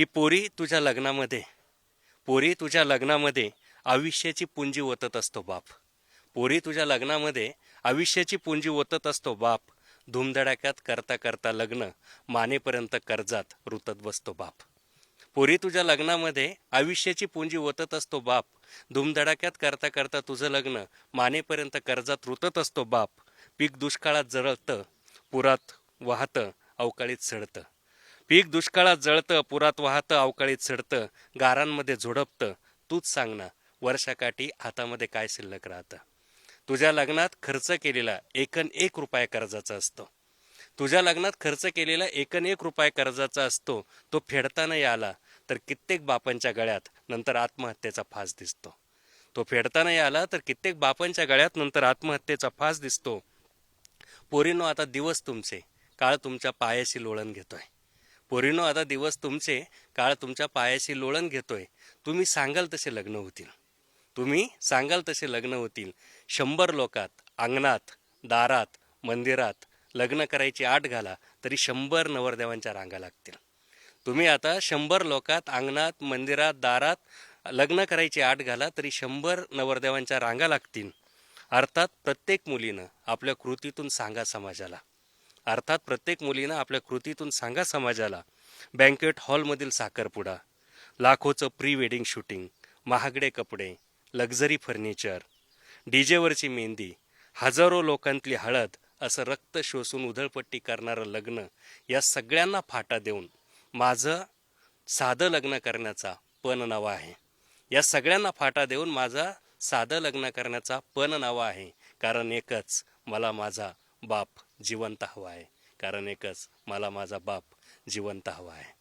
की पोरी तुझ्या लग्नामध्ये पोरी तुझ्या लग्नामध्ये आयुष्याची पुंजी ओतत असतो बाप. पोरी तुझ्या लग्नामध्ये आयुष्याची पुंजी ओतत असतो बाप. धूमधडाक्यात करता करता लग्न मानेपर्यंत कर्जात रुतत बसतो बाप. पोरी तुझ्या लग्नामध्ये आयुष्याची पुंजी ओतत असतो बाप. धूमधडाक्यात करता करता तुझं लग्न मानेपर्यंत कर्जात रुतत असतो बाप. पीक दुष्काळात जळतं पुरात वाहतं अवकाळीत सडतं. पीक दुष्काळात जळतं पुरात वाहतं अवकाळीत सडतं गारांमध्ये झोडपतं तूच सांग ना वर्षाकाठी हातामध्ये काय शिल्लक राहतं? तुझ्या लग्नात खर्च केलेला एकन एक रुपया कर्जाचा असतो. तुझ्या लग्नात खर्च केलेला एकन एक रुपया कर्जाचा असतो तो फेडतानाही आला तर कित्येक बापांच्या गळ्यात नंतर आत्महत्येचा फास दिसतो. तो फेडतानाही आला तर कित्येक बापांच्या गळ्यात नंतर आत्महत्येचा फास दिसतो. पोरीनो आता दिवस तुमचे. काळ तुमच्या पायाशी लोळण घेतोय. पोरीनो आता दिवस तुमचे काळ तुमच्या पायाशी लोळण घेतोय. तुम्ही सांगाल तसे लग्न होतील. तुम्ही सांगाल तसे लग्न होतील. शंभर लोकात अंगणात दारात मंदिरात लग्न करायची आठ घाला तरी शंभर नवरदेवांच्या रांगा लागतील. तुम्ही आता शंभर लोकात अंगणात मंदिरात दारात लग्न करायची आठ घाला तरी शंभर नवरदेवांच्या रांगा लागतील. अर्थात प्रत्येक मुलीनं आपल्या कृतीतून सांगा समाजाला. अर्थात प्रत्येक मुलीनं आपल्या कृतीतून सांगा समाजाला बँकेट हॉलमधील साखरपुडा लाखोचं प्री वेडिंग शूटिंग महागडे कपडे लक्झरी फर्निचर डीजेवरची मेहंदी हजारो लोकांतली हळद असं रक्त शोषून उधळपट्टी करणारं लग्न या सगळ्यांना फाटा देऊन माझं साधं लग्न करण्याचा पण नावा आहे. या सगळ्यांना फाटा देऊन माझा साधं लग्न करण्याचा पण नावं आहे. कारण एकच मला माझा बाप जिवंत हवा आहे. कारण एकच मला माझा बाप जिवंत हवा आहे.